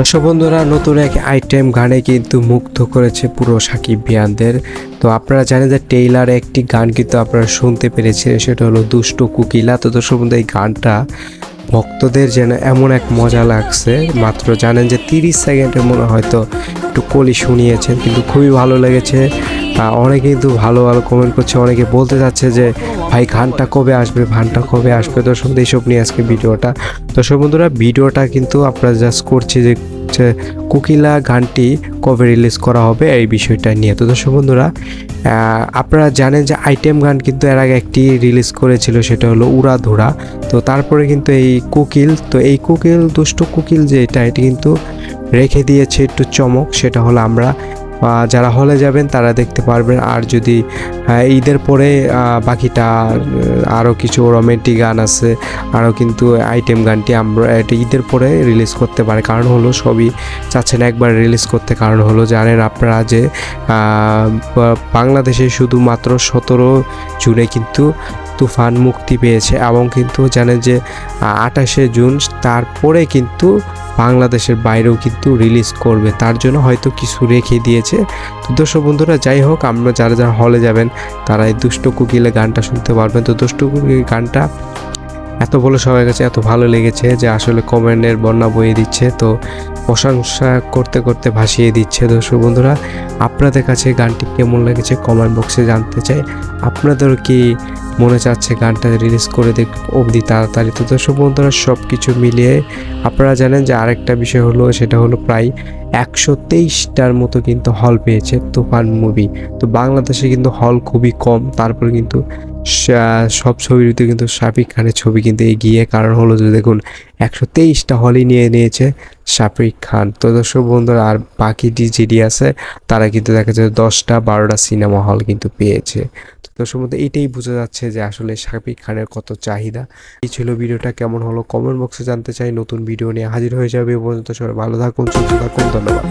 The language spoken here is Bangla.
দর্শক বন্ধুরা, নতুন এক আইটেম গানে কিন্তু মুগ্ধ করেছে পুরো সাকিব বিয়ানদের। তো আপনারা জানেন যে টেইলার একটি গান কিন্তু আপনারা শুনতে পেরেছিলেন সেটা হলো দুষ্ট কুকিলা। তো দর্শক বন্ধু এই গানটা ভক্তদের যেন এমন এক মজা লাগছে। মাত্র জানেন যে তিরিশ সেকেন্ডের মনে হয়তো একটু কলি শুনিয়েছেন, কিন্তু খুবই ভালো লেগেছে। অনেকে কিন্তু ভালো ভালো কমেন্ট করছে, অনেকে বলতে যাচ্ছে যে ভাই গানটা কবে আসবে? ভানটা কবে আসবে? দর্শক এইসব নিয়ে আজকে ভিডিওটা। দর্শক বন্ধুরা, ভিডিওটা কিন্তু আপনারা জাস্ট করছি যে যে কোকিলা গানটি কবে রিলিজ করা হবে এই বিষয়টা নিয়ে। তো দর্শক বন্ধুরা আপনারা জানেন যে আইটেম গান কিন্তু এর আগে একটি রিলিজ করেছিল, সেটা হলো উড়াধুরা। তো তারপরে কিন্তু এই কোকিল, তো এই কোকিল, দুষ্ট কোকিল যে এটা, এটি কিন্তু রেখে দিয়েছে একটু চমক, সেটা হলো আমরা যারা হলে যাবেন, তারা দেখতে পারবেন। আর যদি ঈদের পরে বাকিটা আরও কিছু রোমান্টিক গান আছে আরও কিন্তু আইটেম গানটি আমরা ঈদের পরে রিলিজ করতে পারে। কারণ হলো সবই চাচ্ছেন একবার রিলিজ করতে। কারণ হলো জানেন আপনারা যে বাংলাদেশে শুধুমাত্র সতেরো জুনে কিন্তু তুফান মুক্তি পেয়েছে এবং কিন্তু জানেন যে আঠাশে জুন, তারপরে কিন্তু বাংলাদেশের বাইরেও কিন্তু রিলিজ করবে। তার জন্য হয়তো কিছু রেখে দিয়েছে। তো দর্শক বন্ধুরা, যাই হোক, আমরা যারা যারা হলে যাবেন, তারা এই দুষ্ট কুকিলে গানটা শুনতে পারবেন। তো দুষ্ট কুকিল গানটা এত বলে সবার কাছে এত ভালো লেগেছে যে আসলে কমেন্টের বন্যা বইয়ে দিচ্ছে, তো প্রশংসা করতে করতে ভাসিয়ে দিচ্ছে। দর্শক বন্ধুরা, আপনাদের কাছে গানটি কেমন লেগেছে? কমেন্ট বক্সে জানতে চাই। আপনাদের কি মনে চাচ্ছে গানটা রিলিজ করে দেখ অবধি তাড়াতাড়ি। তো দর্শক বন্ধুরা সব কিছু মিলিয়ে আপনারা জানেন যে আরেকটা বিষয় হলো, সেটা হলো প্রায় একশো তেইশটার মতো কিন্তু হল পেয়েছে তুফান মুভি তো বাংলাদেশে কিন্তু হল খুবই কম, তারপরে কিন্তু সব ছবিতে কিন্তু শাফিক খানের ছবি কিন্তু এগিয়ে, কারণ হলো যে দেখুন, একশো তেইশটা হলই নিয়ে নিয়েছে শাফিক খান। তো দর্শক বন্ধুরা, আর বাকি ডিজিডি আছে, তারা কিন্তু দেখা যায় দশটা বারোটা সিনেমা হল কিন্তু পেয়েছে। তো দর্শক বন্ধু এইটাই বোঝা যাচ্ছে যে আসলে শাফিক খানের কত চাহিদা। এই ছিল ভিডিওটা, কেমন হলো কমেন্ট বক্সে জানতে চাই। নতুন ভিডিও নিয়ে হাজির হয়ে যাবে পর্যন্ত। সবাই ভালো থাকুন, সুস্থ থাকুন, ধন্যবাদ।